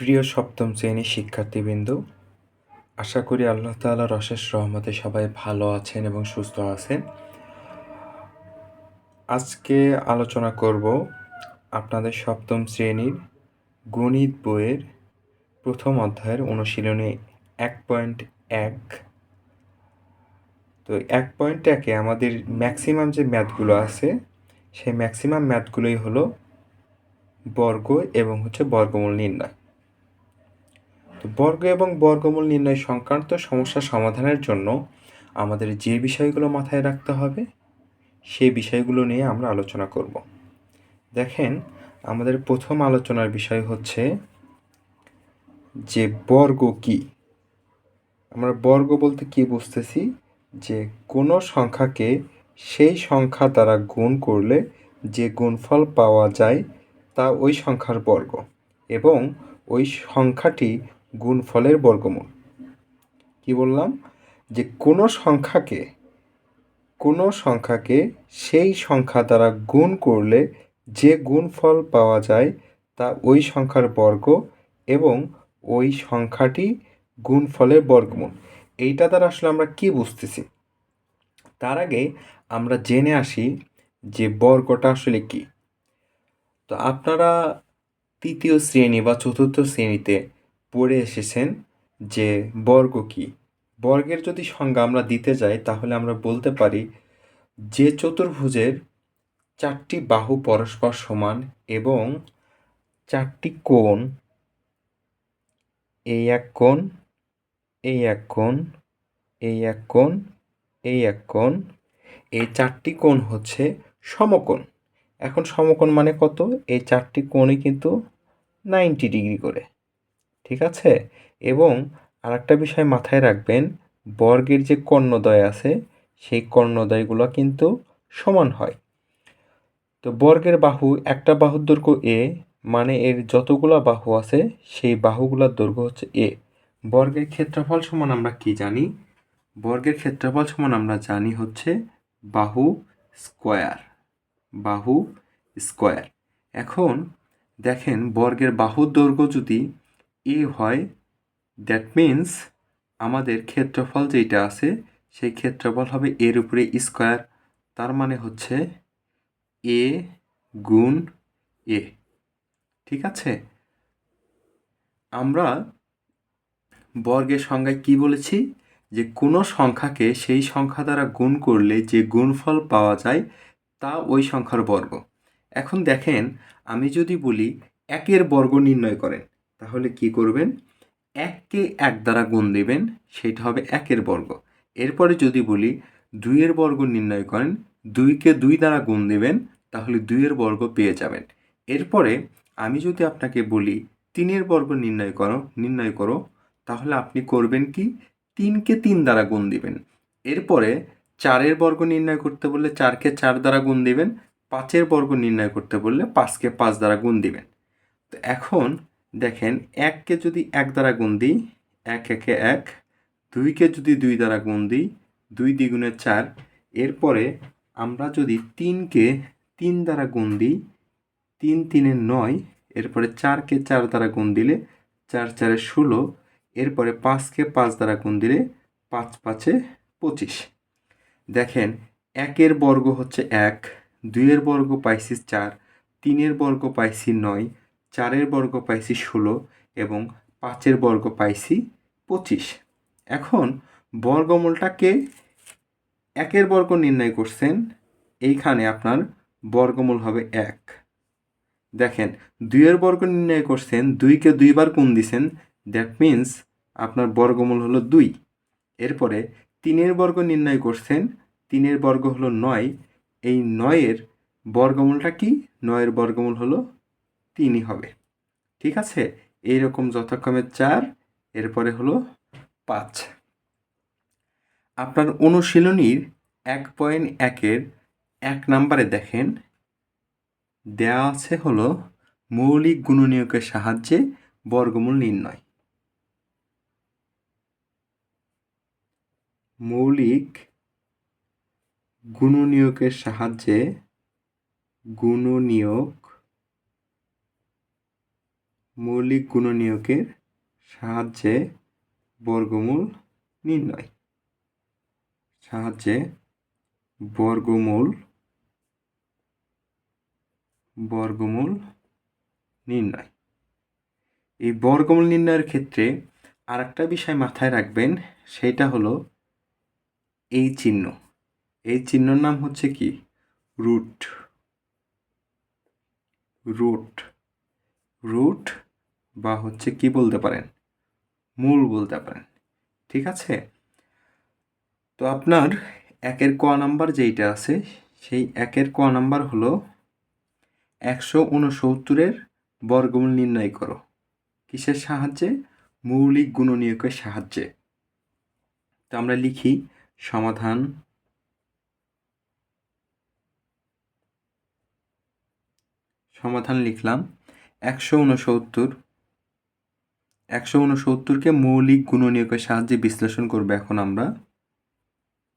প্রিয় সপ্তম শ্রেণির শিক্ষার্থীবৃন্দ, আশা করি আল্লাহ তাআলার অশেষ রহমতে সবাই ভালো আছেন এবং সুস্থ আছেন। আজকে আলোচনা করব আপনাদের সপ্তম শ্রেণির গণিত বইয়ের প্রথম অধ্যায়ের অনুশীলনী এক পয়েন্ট এক। তো এক পয়েন্ট একে আমাদের ম্যাক্সিমাম যে ম্যাথগুলো আছে, সেই ম্যাক্সিমাম ম্যাথগুলোই হলো বর্গ এবং হচ্ছে বর্গমূল নির্ণয়। বর্গ এবং বর্গমূল নির্ণয় সংক্রান্ত সমস্যা সমাধানের জন্য আমাদের যে বিষয়গুলো মাথায় রাখতে হবে, সেই বিষয়গুলো নিয়ে আমরা আলোচনা করব। দেখেন, আমাদের প্রথম আলোচনার বিষয় হচ্ছে যে বর্গ কি? আমরা বর্গ বলতে কি বুঝতেছি? যে কোনো সংখ্যাকে সেই সংখ্যা দ্বারা গুণ করলে যে গুণফল পাওয়া যায় তা ওই সংখ্যার বর্গ এবং ওই সংখ্যাটি গুণফলের বর্গমূল। কি বললাম? যে কোনো সংখ্যাকে কোনো সংখ্যাকে সেই সংখ্যা দ্বারা গুণ করলে যে গুণফল পাওয়া যায় তা ওই সংখ্যার বর্গ এবং ওই সংখ্যাটি গুণফলের বর্গমূল। এইটা দ্বারা আসলে আমরা কি বুঝতেছি? তার আগে আমরা জেনে আসি যে বর্গটা আসলে কি। তো আপনারা তৃতীয় শ্রেণি বা চতুর্থ শ্রেণীতে পড়ে এসেছেন যে বর্গ কি? বর্গের যদি সংজ্ঞা আমরা দিতে যাই, তাহলে আমরা বলতে পারি যে চতুর্ভুজের চারটি বাহু পরস্পর সমান এবং চারটি কোণ এই এক কোণ এই এক কোণ এই এক কোণ এই এক কোণ এই চারটি কোণ হচ্ছে সমকোণ। এখন সমকোণ মানে কত? এই চারটি কোণই কিন্তু নাইনটি ডিগ্রি করে। ঠিক আছে? এবং আরেকটা বিষয় মাথায় রাখবেন, বর্গের যে কর্ণদ্বয় আছে, সেই কর্ণদ্বয়গুলো কিন্তু সমান হয়। তো বর্গের বাহু একটা বাহুর দৈর্ঘ্য এ মানে এর যতগুলো বাহু আছে, সেই বাহুগুলোর দৈর্ঘ্য হচ্ছে এ বর্গের ক্ষেত্রফল সমান আমরা কি জানি? বর্গের ক্ষেত্রফল সমান আমরা জানি হচ্ছে বাহু স্কোয়ার বাহু স্কোয়ার। এখন দেখেন, বর্গের বাহুর দৈর্ঘ্য যদি এ হয় দ্যাট মিন্স আমাদের ক্ষেত্রফল যেটা আছে, সেই ক্ষেত্রফল হবে এর উপরে স্কোয়ার তার মানে হচ্ছে এ গুণ এ ঠিক আছে? আমরা বর্গের সংজ্ঞায় কি বলেছি? যে কোনো সংখ্যাকে সেই সংখ্যা দ্বারা গুণ করলে যে গুণফল পাওয়া যায়, তা ওই সংখ্যার বর্গ। এখন দেখেন, আমি যদি বলি একের বর্গ নির্ণয় করেন তাহলে কি করবেন? এককে এক দ্বারা গুণ দেবেন, সেটা হবে একের বর্গ। এরপরে যদি বলি দুইয়ের বর্গ নির্ণয় করেন, দুইকে দুই দ্বারা গুণ দেবেন, তাহলে দুইয়ের বর্গ পেয়ে যাবেন। এরপরে আমি যদি আপনাকে বলি তিনের বর্গ নির্ণয় করো নির্ণয় করো, তাহলে আপনি করবেন কি? তিনকে তিন দ্বারা গুণ দিবেন। এরপরে চারের বর্গ নির্ণয় করতে বললে চারকে চার দ্বারা গুণ দিবেন, পাঁচের বর্গ নির্ণয় করতে বললে পাঁচকে পাঁচ দ্বারা গুণ দিবেন। তো এখন দেখেন এককে যদি এক দ্বারা গুণ দিই, এক, একে এক, দুইকে যদি দুই দ্বারা গুণ দিই, দুই দ্বিগুণে চার, এরপরে আমরা যদি তিনকে তিন দ্বারা গুণ দিই, তিন তিনে নয়, এরপরে চারকে চার দ্বারা গুণ দিলে চার, চারে ষোলো, এরপরে পাঁচকে পাঁচ দ্বারা গুণ দিলে পাঁচ, পাঁচে পঁচিশ। দেখেন, একের বর্গ হচ্ছে এক, দুইয়ের বর্গ পাইছি চার, তিনের বর্গ পাইছি নয় চারের বর্গ পাইছি ষোলো এবং পাঁচের বর্গ পাইছি পঁচিশ। এখন বর্গমূলটাকে একের বর্গ নির্ণয় করছেন, এইখানে আপনার বর্গমূল হবে এক। দেখেন, দুইয়ের বর্গ নির্ণয় করছেন, দুইকে দুইবার গুণ দিছেন দ্যাট মিন্স আপনার বর্গমূল হলো দুই। এরপরে তিনের বর্গ নির্ণয় করছেন, তিনের বর্গ হলো নয়, এই নয়ের বর্গমূলটা কি? নয়ের বর্গমূল হলো তিনই হবে। ঠিক আছে? এইরকম যথাক্রমে চার, এরপরে হলো পাঁচ। আপনার অনুশীলনীর এক পয়েন্ট একের এক নাম্বারে দেখেন দেওয়া আছে হলো মৌলিক গুণনীয়কের সাহায্যে বর্গমূল নির্ণয়। মৌলিক গুণনীয়কের সাহায্যে গুণনীয়ক মৌলিক গুণনীয়কের সাহায্যে বর্গমূল নির্ণয়। সাহায্যে বর্গমূল বর্গমূল নির্ণয়। এই বর্গমূল নির্ণয়ের ক্ষেত্রে আর একটা বিষয় মাথায় রাখবেন, সেটা হলো এই চিহ্ন। এই চিহ্নর নাম হচ্ছে কি? রুট। রুট। রুট বা হচ্ছে কি বলতে পারেন? মূল বলতে পারেন। ঠিক আছে? তো আপনার একের ক নাম্বার যেইটা আছে, সেই একের ক নাম্বার হলো একশো উনসত্তরের বর্গমূল নির্ণয় করো। কিসের সাহায্যে? মৌলিক গুণনীয়কের সাহায্যে। তো আমরা লিখি সমাধান সমাধান লিখলাম। একশো উনসত্তর একশো উনসত্তরকে মৌলিক গুণনীয়কের সাহায্যে বিশ্লেষণ করব এখন আমরা।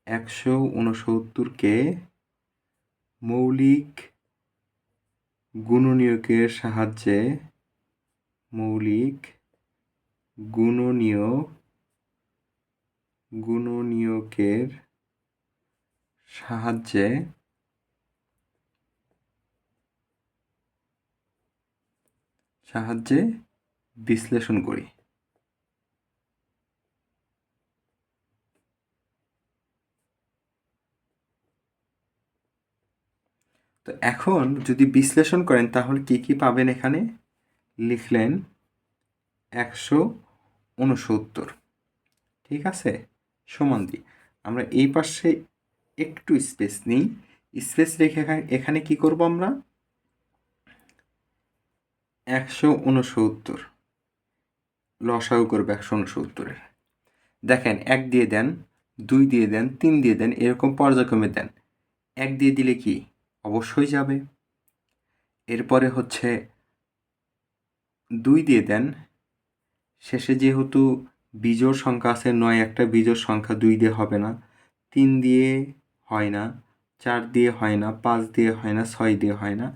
একশো উনসত্তরকে মৌলিক গুণনীয়কের সাহায্যে মৌলিক গুণনীয় গুণনীয়কের সাহায্যে সাহায্যে বিশ্লেষণ করি। তো এখন যদি বিশ্লেষণ করেন, তাহলে কি কি পাবেন এখানে? লিখলেন একশো উনসত্তর। ঠিক আছে? সমান দিই আমরা এই পাশে একটু স্পেস নিই। স্পেস রেখে এখানে কি করব আমরা? একশো উনসত্তর। লসাগু করবে একশো উনসত্তরের দেখেন, এক দিয়ে দেন, দুই দিয়ে দেন, তিন দিয়ে দেন, এরকম পর্যায়ক্রমে দেন। এক দিয়ে দিলে কি? অবশ্যই যাবে। এরপরে হচ্ছে দুই দিয়ে দেন, শেষে যেহেতু বীজোর সংখ্যা আছে, নয় একটা বীজোর সংখ্যা দুই দিয়ে হবে না। তিন দিয়ে হয় না, চার দিয়ে হয় না, পাঁচ দিয়ে হয় না, ছয় দিয়ে হয় না।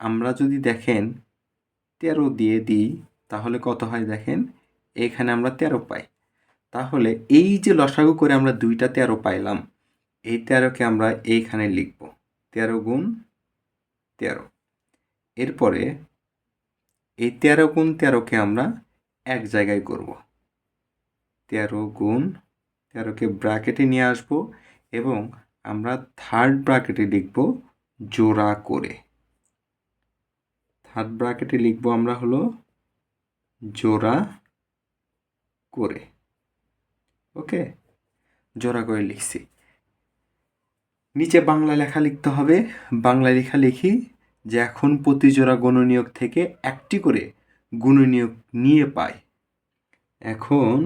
আমরা যদি দেখেন, তেরো দিয়ে দিই, তাহলে কত হয় দেখেন? এখানে আমরা তেরো পাই। তাহলে এই যে লসাগু করে আমরা দুইটা তেরো পাইলাম, এই তেরোকে আমরা এইখানে লিখব। তেরো গুণ তেরো। এরপরে এই তেরো গুণ তেরোকে আমরা এক জায়গায় করব। তেরো গুণ তেরোকে ব্র্যাকেটে নিয়ে আসব এবং আমরা থার্ড ব্র্যাকেটে লিখব জোড়া করে। থার্ড ব্র্যাকেটে লিখব আমরা হলো জোড়া করে। ওকে? জোড়া করে লিখছি। নিচে বাংলা লেখা লিখতে হবে। বাংলা লেখা লিখি যে এখন প্রতি জোড়া গুণনীয়ক থেকে একটি করে গুণনীয়ক নিয়ে পায় এখন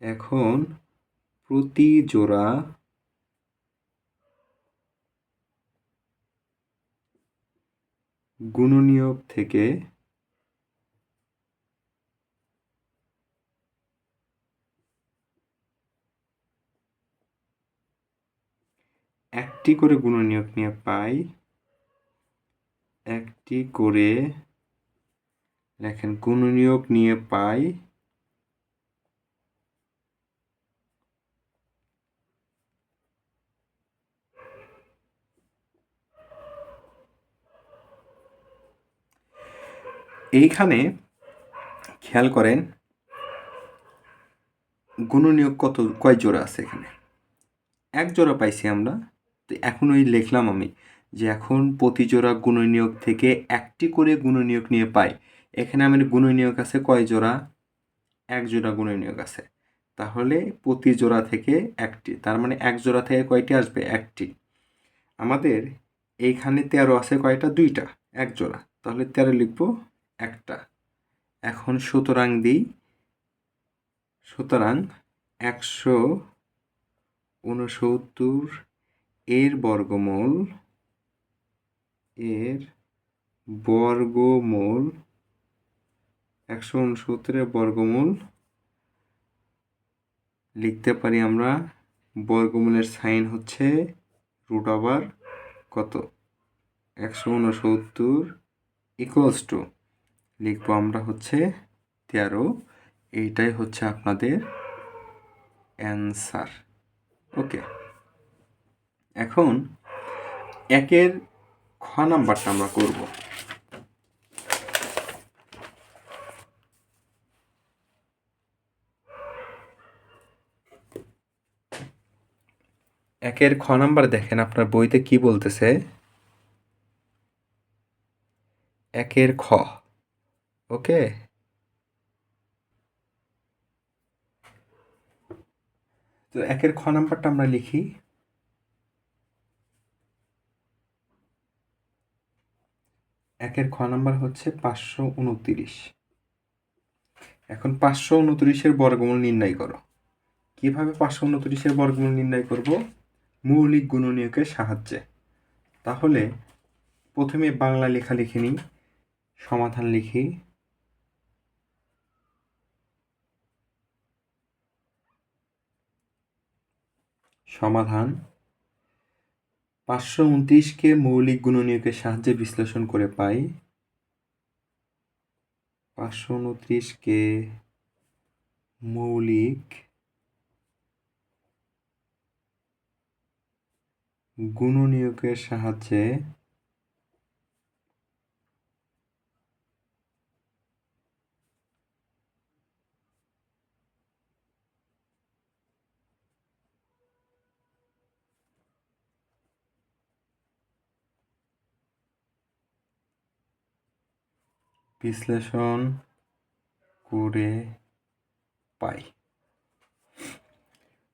এখন প্রতি জোড়া গুণনীয়ক থেকে একটি করে গুণনীয়ক নিয়ে পাই। একটি করে, লেখেন, গুণনীয়ক নিয়ে পাই। এইখানে খেয়াল করেন, গুণনীয়ক কত, কয় জোড়া আছে এখানে? এক জোড়া পাইছি আমরা। তো এখন ওই লিখলাম আমি যে এখন প্রতি জোড়া গুণনীয়ক থেকে একটি করে গুণনীয়ক নিয়ে পাই। এখানে আমার গুণনীয়ক আছে কয় জোড়া? এক জোড়া গুণনীয়ক আছে। তাহলে প্রতি জোড়া থেকে একটি, তার মানে এক জোড়া থেকে কয়টি আসবে? একটি। আমাদের এইখানে তেরো আছে কয়টা? দুইটা, এক জোড়া। তাহলে তেরো লিখব একটা। এখন সুতরাং দিই, সুতরাং একশো ঊনসত্তর এর বর্গমূল এর বর্গমূল, একশো উনসত্তরের বর্গমূল, লিখতে পারি আমরা বর্গমূলের সাইন হচ্ছে রুট আবার কত? একশো উনসত্তর ইকুয়ালস টু লিখব আমরা হচ্ছে তেরো। এইটাই হচ্ছে আপনাদের অ্যান্সার ওকে এখন একের খ নাম্বারটা আমরা করব। একের খ নাম্বার দেখেন, আপনার বইতে কি বলতেছে? একের খ। ওকে? তো একের খ নাম্বারটা আমরা লিখি। একের খ নাম্বার হচ্ছে পাঁচশো উনতিরিশ। এখন পাঁচশো উনত্রিশের বর্গমূল নির্ণয় করো। কীভাবে পাঁচশো উনত্রিশের বর্গমূল নির্ণয় করব? মৌলিক গুণনীয়কের সাহায্যে। তাহলে প্রথমে বাংলা লেখা লিখে নিই, সমাধান লিখি। সমাধান পাঁচশো উনত্রিশকে মৌলিক গুণনীয়কের সাহায্যে বিশ্লেষণ করে পাই। পাঁচশো উনত্রিশকে মৌলিক গুণনীয়কের সাহায্যে বিশ্লেষণ করে পাই।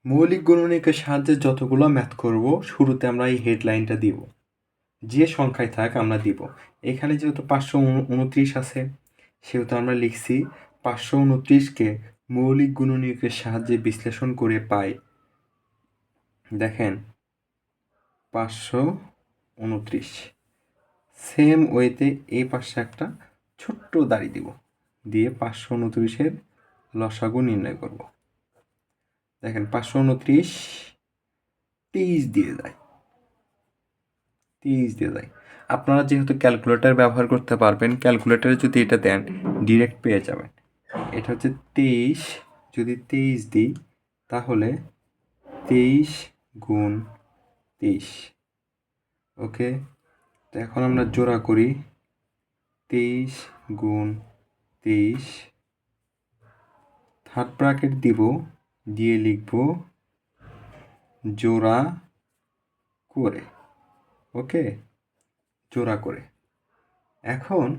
মৌলিক গণনীকের সাহায্যে যতগুলো ম্যাথ করব, শুরুতে আমরা এই হেডলাইনটা দিব। যে সংখ্যায় থাক আমরা দিব। এখানে যেহেতু পাঁচশো উনত্রিশ আছে, সেহেতু আমরা লিখছি পাঁচশো উনত্রিশকে মৌলিক গুণনীয়কের সাহায্যে বিশ্লেষণ করে পাই। দেখেন, পাঁচশো উনত্রিশ। সেম ওয়েতে এই পাশে একটা ছোট্ট দাড়ি দিব। দিয়ে পাঁচশো উনত্রিশের লসাগু নির্ণয় করব। দেখেন, পাঁচশো উনত্রিশ তেইশ দিয়ে যায় তেইশ দিয়ে যায় আপনারা যেহেতু ক্যালকুলেটর ব্যবহার করতে পারবেন, ক্যালকুলেটরে যদি এটা দেন, ডিরেক্ট পেয়ে যাবেন। এটা হচ্ছে তেইশ, যদি তেইশ দিই, তাহলে তেইশ গুণ তেইশ। ওকে? তো এখন আমরা জোড়া করি। তেইশ গুণ তেইশ থার্ড ব্র্যাকেট দিব, দিয়ে লিখব জোড়া করে। ওকে? জোড়া করে। এখন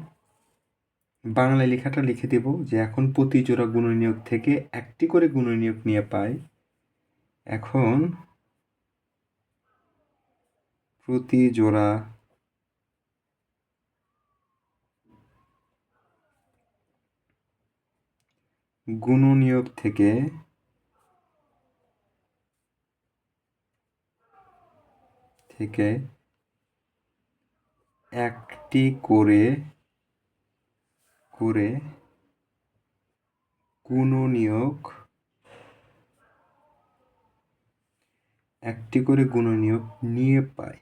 বাংলা লেখাটা লিখে দেব যে এখন প্রতি জোড়া গুণনীয়ক থেকে একটি করে গুণনীয়ক নিয়ে পাই। এখন প্রতি জোড়া গুণনীয়ক থেকে থেকে একটি করে করে গুণনীয়ক, একটি করে গুণনীয়ক নিয়ে পাই।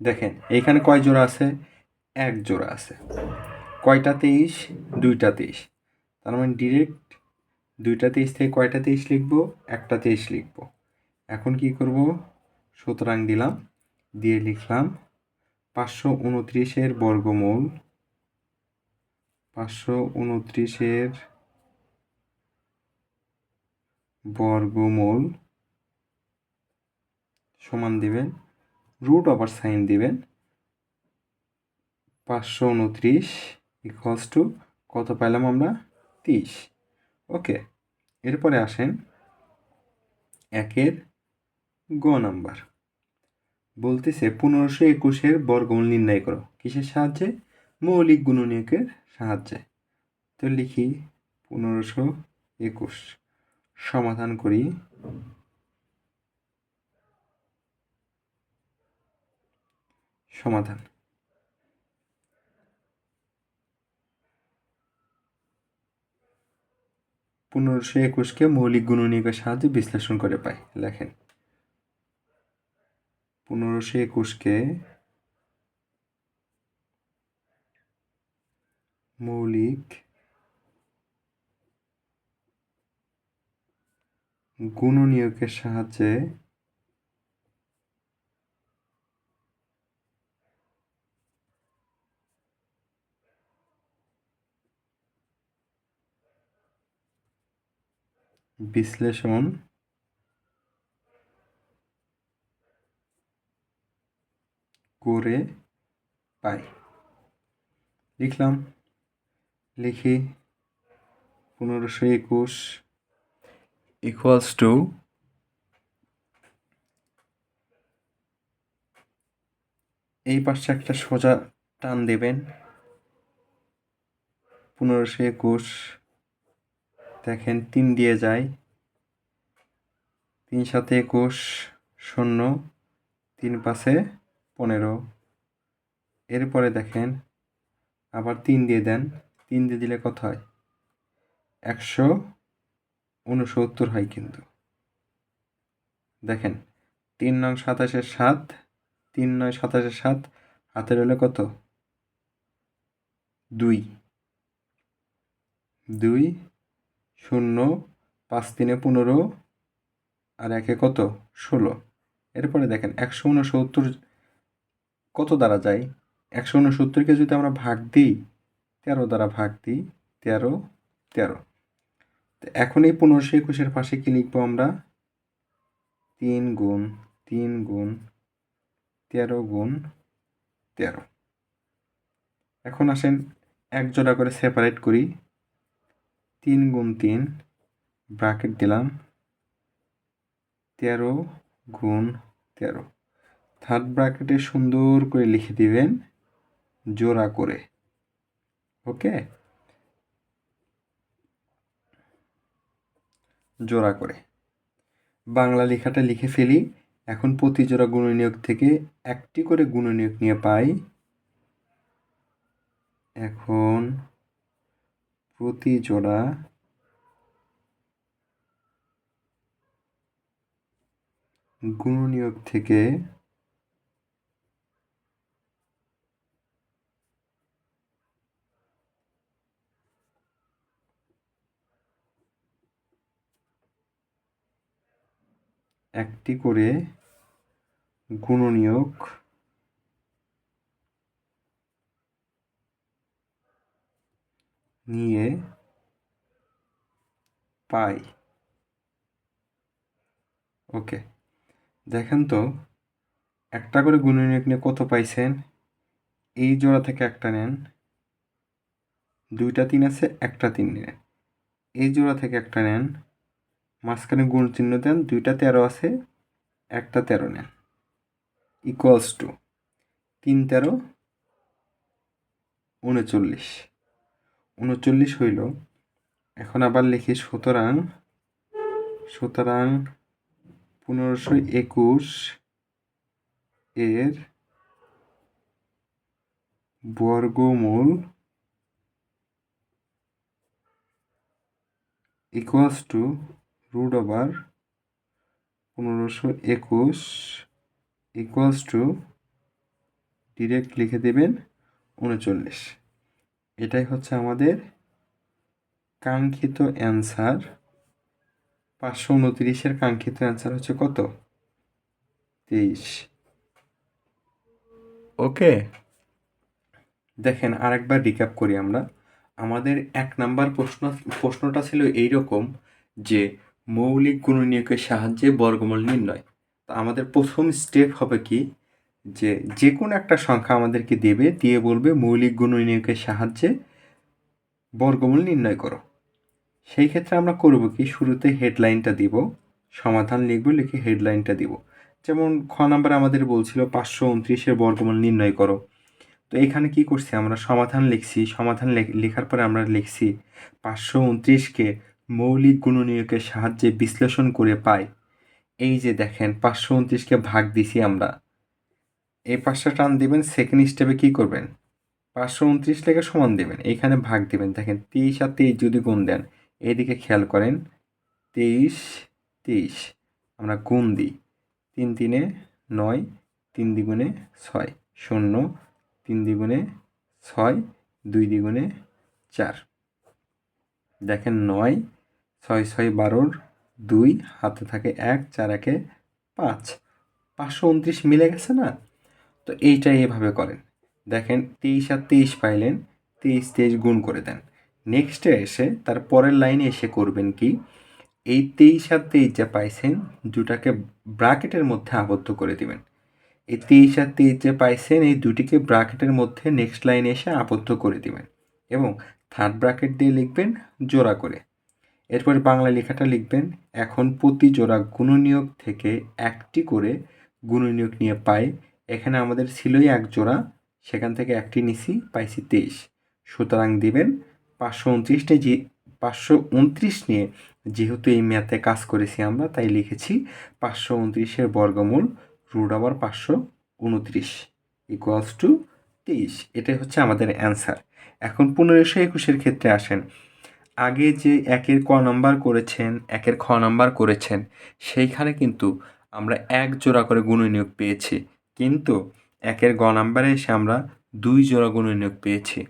দেখেন এইখানে কয় জোড়া আছে? এক জোড়া আছে। কয়টা তেইশ? দুইটা তেইশ। তার মানে ডিরেক্ট দুইটা তেইশ থেকে কয়টা তেইশ লিখব? একটা তেইশ লিখব। এখন কি করব? সুতরাং দিলাম, দিয়ে লিখলাম পাঁচশো উনত্রিশের বর্গমূল। পাঁচশো উনত্রিশের বর্গমূল সমান দিবেন রুট ওভার সাইন দিবেন। পাঁচশো উনত্রিশ ইকুয়ালস টু কত পাইলাম আমরা? তিরিশ। ওকে এরপরে আসেন একের গ নাম্বার। বলতেছে পনেরোশো একুশের বর্গমূল নির্ণয় করো। কিসের সাহায্যে? মৌলিক গুণনীয়কের সাহায্যে। তো লিখি পনেরোশো একুশ। সমাধান করি। সমাধান। পনেরোশো একুশকে মৌলিক গুণনীয়কের সাহায্যে বিশ্লেষণ করে পাই। লেখেন। পনেরোশো একুশকে মৌলিক গুণনীয়কের সাহায্যে বিশ্লেষণ করে পাই। লিখলাম, লিখি, পনেরোশো একুশ ইকুয়ালস টু এই পাশে একটা সোজা টান দেবেন, পনেরোশো একুশ দেখেন, তিন দিয়ে যায়। তিন সাথে একুশ, শূন্য, তিন পাশে পনেরো। এরপরে দেখেন, আবার তিন দিয়ে দেন। তিন দিয়ে দিলে কত হয়? একশো উনসত্তর হয় কিন্তু। দেখেন, তিন নং সাতাশের সাত, তিন নয় সাতাশের সাত হাতে রইলে কত? দুই। দুই শূন্য, পাঁচ তিনে পনেরো, আর একে কত? ষোলো। এরপরে দেখেন, একশো উনসত্তর কত দ্বারা যায়? একশো উনসত্তরকে যদি আমরা ভাগ দিই, তেরো দ্বারা ভাগ দিই, তেরো তেরো। তো এখন এই পনেরোশো একুশের পাশে কী লিখব আমরা? তিন গুণ তিন গুণ, তেরো গুণ, তেরো। এখন আসেন, এক জোড়া করে সেপারেট করি। তিন গুণ তিন ব্রাকেট দিলাম, তেরো গুণ তেরো। থার্ড ব্র্যাকেটে সুন্দর করে লিখে দিবেন, জোড়া করে। ওকে জোড়া করে। বাংলা লেখাটা লিখে ফেলি। এখন প্রতি জোড়া গুণনীয়ক থেকে একটি করে গুণনীয়ক নিয়ে পাই। এখন প্রতি জোড়া গুণনীয়ক থেকে একটি করে গুণনীয়ক নিয়ে পাই। ওকে দেখেন তো, একটা করে গুণনীয়ক নিয়ে কত পাইছেন? এই জোড়া থেকে একটা নেন। দুইটা তিন আছে, একটা তিন নেন। এই জোড়া থেকে একটা নেন। মাঝখানে গুণ চিহ্ন দেন, দুইটা তেরো আছে, একটা তেরো নেন। ইকুয়ালস টু তিন তেরো, উনচল্লিশ। উনচল্লিশ হইল। এখন আবার লিখি সুতরাং সুতরাং পনেরোশো একুশ এর বর্গমূল ইকুয়ালস টু রুট ওভার পনেরোশো একুশ ইকুয়ালস টু ডিরেক্ট লিখে দেবেন উনচল্লিশ। এটাই হচ্ছে আমাদের কাঙ্ক্ষিত অ্যান্সার পাঁচশো উনতিরিশের কাঙ্ক্ষিত অ্যান্সার হচ্ছে কত? তেইশ। ওকে? দেখেন, আরেকবার রিক্যাপ করি আমরা। আমাদের এক নাম্বার প্রশ্ন, প্রশ্নটা ছিল এই রকম যে মৌলিক গুণনীয়কের সাহায্যে বর্গমূল নির্ণয়। তো আমাদের প্রথম স্টেপ হবে কি? যে যে কোনো একটা সংখ্যা আমাদেরকে দেবে, দিয়ে বলবে, মৌলিক গুণনীয়কের সাহায্যে বর্গমূল নির্ণয় করো। সেই ক্ষেত্রে আমরা করব কি? শুরুতে হেডলাইনটা দিব, সমাধান লিখব, লিখে হেডলাইনটা দিব। যেমন খ নাম্বার আমাদের বলছিল, পাঁচশো উনত্রিশের বর্গমূল নির্ণয় করো। তো এখানে কি করছি? আমরা সমাধান লিখছি, সমাধান লেখার পরে আমরা লিখছি, পাঁচশো উনত্রিশকে মৌলিক গুণনীয়কের সাহায্যে বিশ্লেষণ করে পাই। এই যে দেখেন, পাঁচশো উনত্রিশকে ভাগ দিছি আমরা। এই পাঁচটা টান দিবেন সেকেন্ড স্টেপে কি করবেন? পাঁচশো উনত্রিশ লেখে সমান দেবেন এইখানে ভাগ দিবেন। দেখেন, তেইশ আর তেইশ যদি গুণ দেন, এদিকে খেয়াল করেন, তেইশ তেইশ, আমরা গুণ দিই। তিন তিনে নয়, তিন দ্বিগুণে ছয়, শূন্য, তিন দ্বিগুণে ছয়, দুই দ্বিগুণে চার। দেখেন, নয়, ছয় ছয় বারোর দুই, হাতে থাকে এক, চার, একে পাঁচ। পাঁচশো উনত্রিশ মিলে গেছে না? তো এইটাই এভাবে করেন। দেখেন তেইশ আর তেইশ পাইলেন, তেইশ তেইশ গুণ করে দেন। নেক্সটে এসে তার পরের লাইনে এসে করবেন কি, এই তেইশ আর তেইশ যা পাইছেন দুটাকে ব্রাকেটের মধ্যে আবদ্ধ করে দিবেন। এই তেইশ আর তেইশ যে পাইছেন, এই দুটিকে ব্রাকেটের মধ্যে নেক্সট লাইনে এসে আবদ্ধ করে দিবেন এবং থার্ড ব্রাকেট দিয়ে লিখবেন জোড়া করে। এরপর বাংলা লেখাটা লিখবেন, এখন প্রতি জোড়া গুণনীয়ক থেকে একটি করে গুণনীয়ক নিয়ে পাই এখানে আমাদের ছিলই এক জোড়া, সেখান থেকে একটি নিছি, পাইছি তেইশ। সুতরাং দিবেন পাঁচশো উনত্রিশটা যে পাঁচশো উনত্রিশ নিয়ে যেহেতু এই ম্যাথে কাজ করেছি আমরা, তাই লিখেছি পাঁচশো উনত্রিশের বর্গমূল রুট আবার পাঁচশো উনত্রিশ ইকুয়ালস টু তেইশ। এটাই হচ্ছে আমাদের অ্যান্সার। এখন পনেরোশো একুশের ক্ষেত্রে আসেন। আগে যে একের ক নাম্বার করেছেন, একের খ নাম্বার করেছেন, সেইখানে কিন্তু আমরা এক জোড়া করে গুণনীয়ক পেয়েছি। কিন্তু একের গ নাম্বারে এসে আমরা দুই জোড়া গুণনীয়ক পেয়েছি।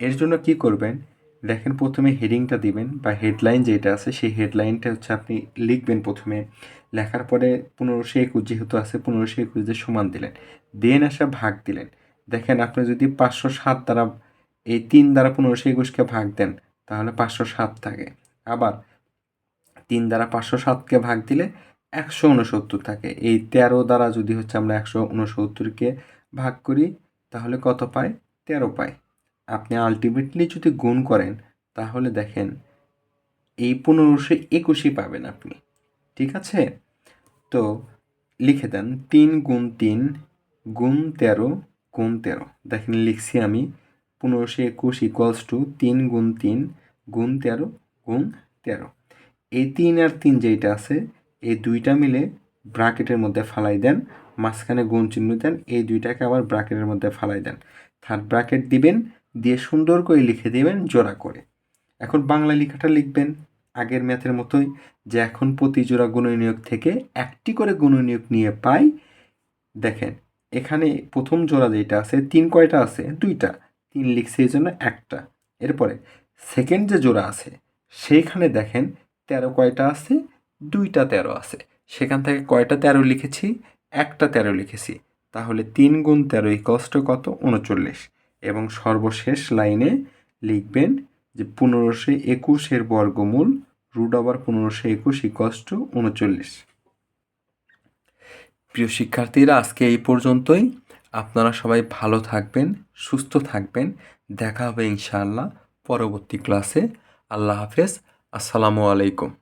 এর জন্য কি করবেন? দেখেন প্রথমে হেডিংটা দিবেন বা হেডলাইন যেটা আছে, সেই হেডলাইনটা হচ্ছে আপনি লিখবেন প্রথমে। লেখার পরে পনেরোশো একুশ যেহেতু আছে, পনেরোশো একুশ সমান দিলেন। দেন আসা ভাগ দিলেন। দেখেন আপনি যদি পাঁচশো সাত দ্বারা এই তিন দ্বারা পনেরোশো একুশকে ভাগ দেন, তাহলে পাঁচশো সাত থাকে। আবার তিন দ্বারা পাঁচশো সাতকে ভাগ দিলে একশো উনসত্তর থাকে। এই তেরো দ্বারা যদি হচ্ছে আমরা একশো উনসত্তরকে ভাগ করি, তাহলে কত পাই? তেরো পাই। আপনি আলটিমেটলি যদি গুণ করেন, তাহলে দেখেন এই পনেরোশো একুশই পাবেন আপনি। ঠিক আছে? তো লিখে দেন, তিন গুণ তিন গুণ তেরো গুণ তেরো। দেখেন লিখছি আমি, পনেরোশো একুশ ইকুয়ালস টু তিন গুণ তিন গুণ তেরো গুণ তেরো। এই তিন আর তিন যেটা আছে এই দুইটা মিলে ব্রাকেটের মধ্যে ফালাই দেন, মাঝখানে গুণ চিহ্ন দেন, এই দুইটাকে আবার ব্রাকেটের মধ্যে ফালাই দেন। থার্ড ব্রাকেট দিবেন, দিয়ে সুন্দর করে লিখে দেবেন জোড়া করে। এখন বাংলা লেখাটা লিখবেন আগের ম্যাথের মতোই, যে এখন প্রতি জোড়া গুণনীয়ক থেকে একটি করে গুণনীয়ক নিয়ে পাই। দেখেন, এখানে প্রথম জোড়া যেটা আছে, তিন কয়টা আছে? দুইটা। তিন লিখছে এই জন্য একটা। এরপরে সেকেন্ড যে জোড়া আছে, সেইখানে দেখেন তেরো কয়টা আছে? দুইটা তেরো আছে। সেখান থেকে কয়টা তেরো লিখেছি? একটা তেরো লিখেছি। তাহলে তিন গুণ তেরো ইকষ্ট কত? উনচল্লিশ। এবং সর্বশেষ লাইনে লিখবেন যে পনেরোশো একুশের বর্গমূল রুট আবার পনেরোশো একুশ ইকষ্ট উনচল্লিশ। প্রিয় শিক্ষার্থীরা, আজকে এই পর্যন্তই। আপনারা সবাই ভালো থাকবেন, সুস্থ থাকবেন। দেখা হবে ইনশাআল্লাহ পরবর্তী ক্লাসে আল্লাহ হাফেজ। আসসালামু আলাইকুম।